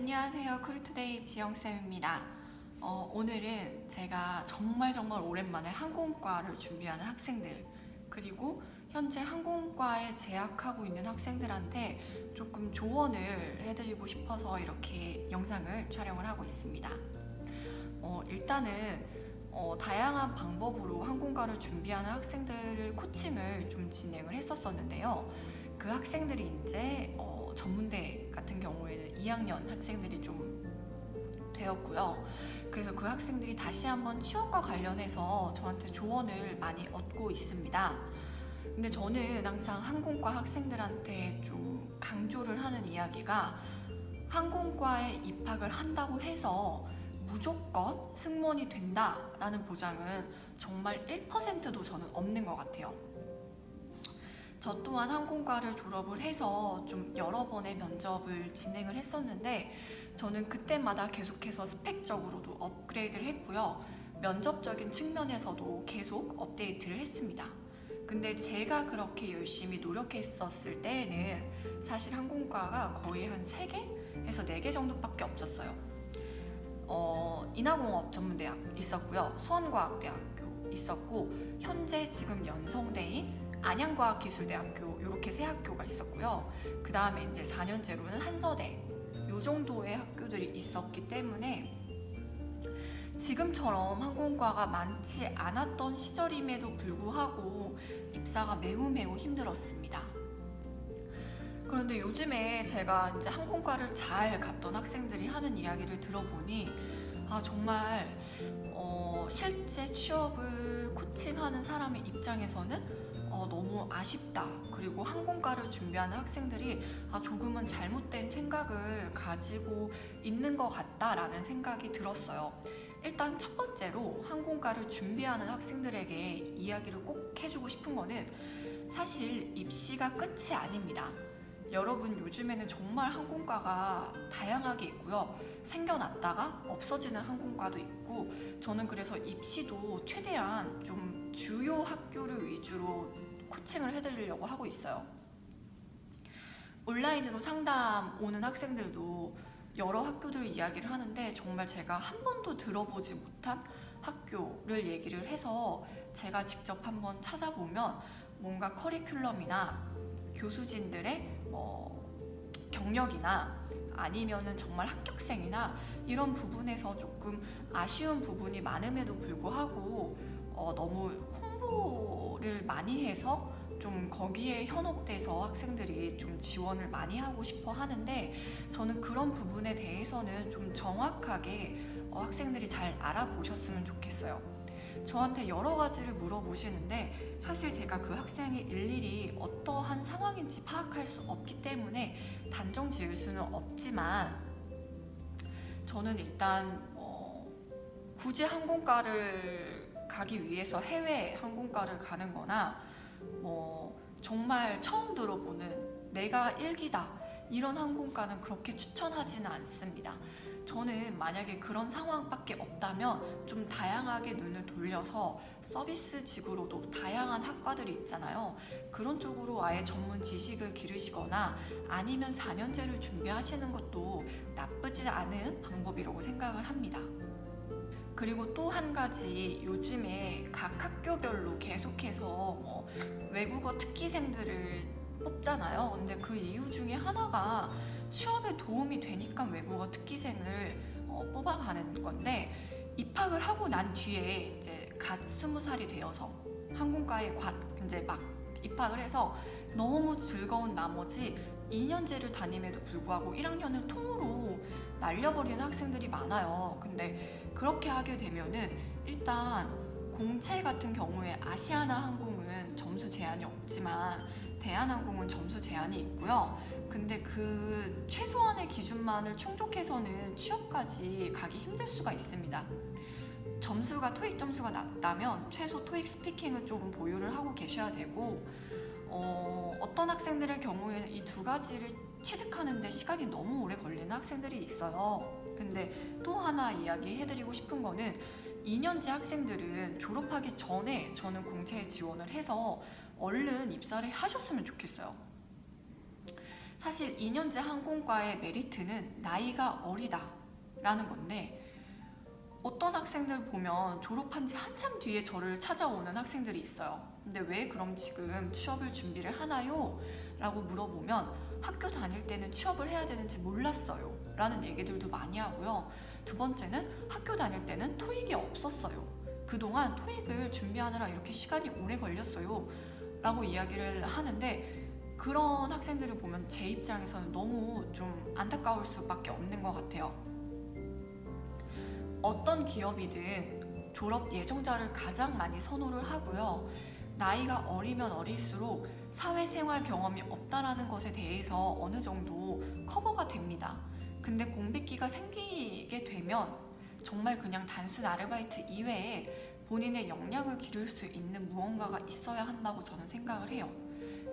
안녕하세요. 크루투데이 지영쌤입니다. 어, 오늘은 제가 정말 정말 오랜만에 항공과를 준비하는 학생들 그리고 현재 항공과에 재학하고 있는 학생들한테 조금 조언을 해드리고 싶어서 이렇게 영상을 촬영을 하고 있습니다. 어, 일단은 어, 다양한 방법으로 항공과를 준비하는 학생들을 코칭을 좀 진행을 했었었는데요. 그 학생들이 이제 어, 전문대 같은 경우에는 2학년 학생들이 좀 되었고요. 그래서 그 학생들이 다시 한번 취업과 관련해서 저한테 조언을 많이 얻고 있습니다. 근데 저는 항상 항공과 학생들한테 좀 강조를 하는 이야기가 항공과에 입학을 한다고 해서 무조건 승무원이 된다라는 보장은 정말 1%도 저는 없는 것 같아요. 저 또한 항공과를 졸업을 해서 좀 여러 번의 면접을 진행을 했었는데 저는 그때마다 계속해서 스펙적으로도 업그레이드를 했고요. 면접적인 측면에서도 계속 업데이트를 했습니다. 근데 제가 그렇게 열심히 노력했었을 때에는 사실 항공과가 거의 한 3개에서 4개 정도밖에 없었어요. 어, 인하공업 전문대학 있었고요. 수원과학대학교 있었고 현재 지금 연성대인 안양과학기술대학교 이렇게 세 학교가 있었고요. 그 다음에 이제 4년제로는 한서대 요 정도의 학교들이 있었기 때문에 지금처럼 항공과가 많지 않았던 시절임에도 불구하고 입사가 매우 매우 힘들었습니다. 그런데 요즘에 제가 이제 항공과를 잘 갔던 학생들이 하는 이야기를 들어보니 아 정말 어, 실제 취업을 코칭하는 사람의 입장에서는 어, 너무 아쉽다. 그리고 항공과를 준비하는 학생들이 아, 조금은 잘못된 생각을 가지고 있는 것 같다라는 생각이 들었어요. 일단 첫 번째로 항공과를 준비하는 학생들에게 이야기를 꼭 해주고 싶은 거는 사실 입시가 끝이 아닙니다. 여러분 요즘에는 정말 항공과가 다양하게 있고요. 생겨났다가 없어지는 항공과도 있고 저는 그래서 입시도 최대한 좀 주요 학교를 위주로 코칭을 해드리려고 하고 있어요. 온라인으로 상담 오는 학생들도 여러 학교들 이야기를 하는데 정말 제가 한 번도 들어보지 못한 학교를 얘기를 해서 제가 직접 한번 찾아보면 뭔가 커리큘럼이나 교수진들의 뭐 경력이나 아니면은 정말 합격생이나 이런 부분에서 조금 아쉬운 부분이 많음에도 불구하고 어, 너무 홍보 를 많이 해서 좀 거기에 현혹돼서 학생들이 좀 지원을 많이 하고 싶어 하는데 저는 그런 부분에 대해서는 좀 정확하게 어, 학생들이 잘 알아보셨으면 좋겠어요. 저한테 여러 가지를 물어보시는데 사실 제가 그 학생이 일일이 어떠한 상황인지 파악할 수 없기 때문에 단정 지을 수는 없지만 저는 일단 어, 굳이 항공과를 가기 위해서 해외 항공과를 가는 거나 뭐 정말 처음 들어보는 내가 일기다 이런 항공과는 그렇게 추천하지는 않습니다. 저는 만약에 그런 상황밖에 없다면 좀 다양하게 눈을 돌려서 서비스 직으로도 다양한 학과들이 있잖아요. 그런 쪽으로 아예 전문 지식을 기르시거나 아니면 4년제를 준비하시는 것도 나쁘지 않은 방법이라고 생각을 합니다. 그리고 또 한 가지 요즘에 각 학교별로 계속해서 뭐 외국어 특기생들을 뽑잖아요. 근데 그 이유 중에 하나가 취업에 도움이 되니까 외국어 특기생을 어, 뽑아가는 건데 입학을 하고 난 뒤에 이제 갓 스무 살이 되어서 항공과에 갓 이제 막 입학을 해서 너무 즐거운 나머지 2년제를 다님에도 불구하고 1학년을 통으로 날려버리는 학생들이 많아요. 근데 그렇게 하게 되면은 일단 공채 같은 경우에 아시아나 항공은 점수 제한이 없지만 대한항공은 점수 제한이 있고요. 근데 그 최소한의 기준만을 충족해서는 취업까지 가기 힘들 수가 있습니다. 점수가 토익 점수가 낮다면 최소 토익 스피킹을 조금 보유를 하고 계셔야 되고 어, 어떤 학생들의 경우에는 이 두 가지를 취득하는데 시간이 너무 오래 걸리는 학생들이 있어요. 근데 또 하나 이야기해드리고 싶은 거는 2년제 학생들은 졸업하기 전에 저는 공채에 지원을 해서 얼른 입사를 하셨으면 좋겠어요. 사실 2년제 항공과의 메리트는 나이가 어리다라는 건데 어떤 학생들 보면 졸업한 지 한참 뒤에 저를 찾아오는 학생들이 있어요. 근데 왜 그럼 지금 취업을 준비를 하나요? 라고 물어보면 학교 다닐 때는 취업을 해야 되는지 몰랐어요. 라는 얘기들도 많이 하고요. 두 번째는 학교 다닐 때는 토익이 없었어요. 그동안 토익을 준비하느라 이렇게 시간이 오래 걸렸어요. 라고 이야기를 하는데 그런 학생들을 보면 제 입장에서는 너무 좀 안타까울 수밖에 없는 것 같아요. 어떤 기업이든 졸업 예정자를 가장 많이 선호를 하고요. 나이가 어리면 어릴수록 사회생활 경험이 없다라는 것에 대해서 어느 정도 커버가 됩니다. 근데 공백기가 생기게 되면 정말 그냥 단순 아르바이트 이외에 본인의 역량을 기를 수 있는 무언가가 있어야 한다고 저는 생각을 해요.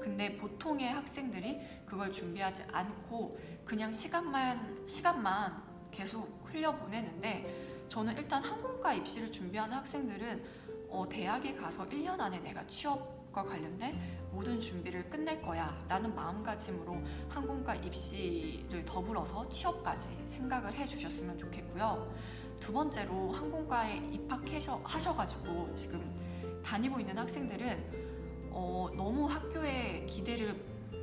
근데 보통의 학생들이 그걸 준비하지 않고 그냥 시간만 시간만 계속 흘려 보내는데 저는 일단 항공과 입시를 준비하는 학생들은 어, 대학에 가서 1년 안에 내가 취업 과 관련된 모든 준비를 끝낼 거야 라는 마음가짐으로 항공과 입시를 더불어서 취업까지 생각을 해 주셨으면 좋겠고요. 두 번째로 항공과에 입학하셔가지고 지금 다니고 있는 학생들은 어, 너무 학교에 기대를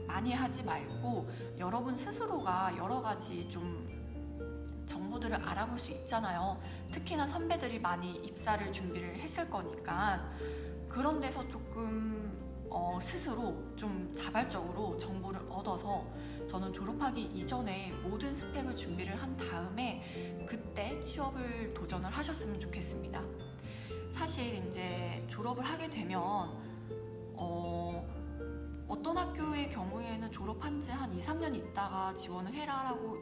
많이 하지 말고 여러분 스스로가 여러 가지 좀 정보들을 알아볼 수 있잖아요. 특히나 선배들이 많이 입사를 준비를 했을 거니까 그런 데서 조금 어, 스스로 좀 자발적으로 정보를 얻어서 저는 졸업하기 이전에 모든 스펙을 준비를 한 다음에 그때 취업을 도전을 하셨으면 좋겠습니다. 사실 이제 졸업을 하게 되면 어, 어떤 학교의 경우에는 졸업한 지 한 2, 3년 있다가 지원을 해라라고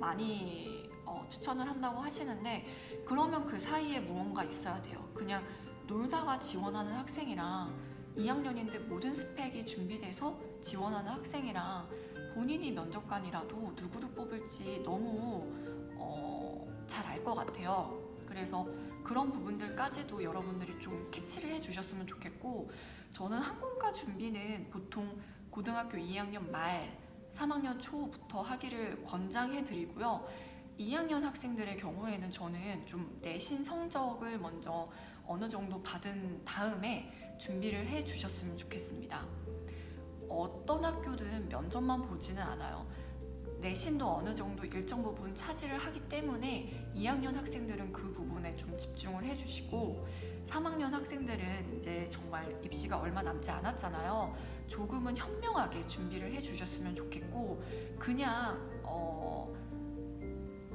많이 어, 추천을 한다고 하시는데 그러면 그 사이에 무언가 있어야 돼요. 그냥 놀다가 지원하는 학생이랑 2학년인데 모든 스펙이 준비돼서 지원하는 학생이랑 본인이 면접관이라도 누구를 뽑을지 너무 어, 잘 알 것 같아요. 그래서 그런 부분들까지도 여러분들이 좀 캐치를 해 주셨으면 좋겠고 저는 항공과 준비는 보통 고등학교 2학년 말 3학년 초부터 하기를 권장해 드리고요. 2학년 학생들의 경우에는 저는 좀 내신 성적을 먼저 어느 정도 받은 다음에 준비를 해 주셨으면 좋겠습니다. 어떤 학교든 면접만 보지는 않아요. 내신도 어느 정도 일정 부분 차지를 하기 때문에 2학년 학생들은 그 부분에 좀 집중을 해주시고 3학년 학생들은 이제 정말 입시가 얼마 남지 않았잖아요. 조금은 현명하게 준비를 해주셨으면 좋겠고 그냥 어,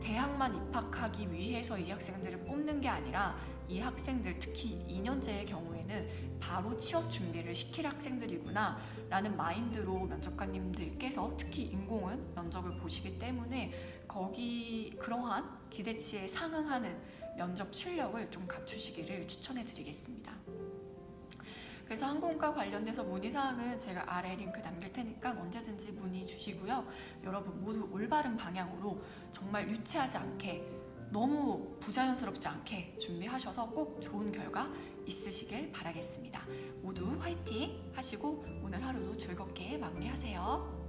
대학만 입학하기 위해서 이 학생들을 뽑는 게 아니라 이 학생들 특히 2년제의 경우에는 바로 취업 준비를 시킬 학생들이구나 라는 마인드로 면접관님들께서 특히 인공은 면접을 보시기 때문에 거기 그러한 기대치에 상응하는 면접 실력을 좀 갖추시기를 추천해 드리겠습니다. 그래서 항공과 관련돼서 문의사항은 제가 아래 링크 남길 테니까 언제든지 문의 주시고요. 여러분 모두 올바른 방향으로 정말 유치하지 않게 너무 부자연스럽지 않게 준비하셔서 꼭 좋은 결과 있으시길 바라겠습니다. 모두 화이팅 하시고 오늘 하루도 즐겁게 마무리하세요.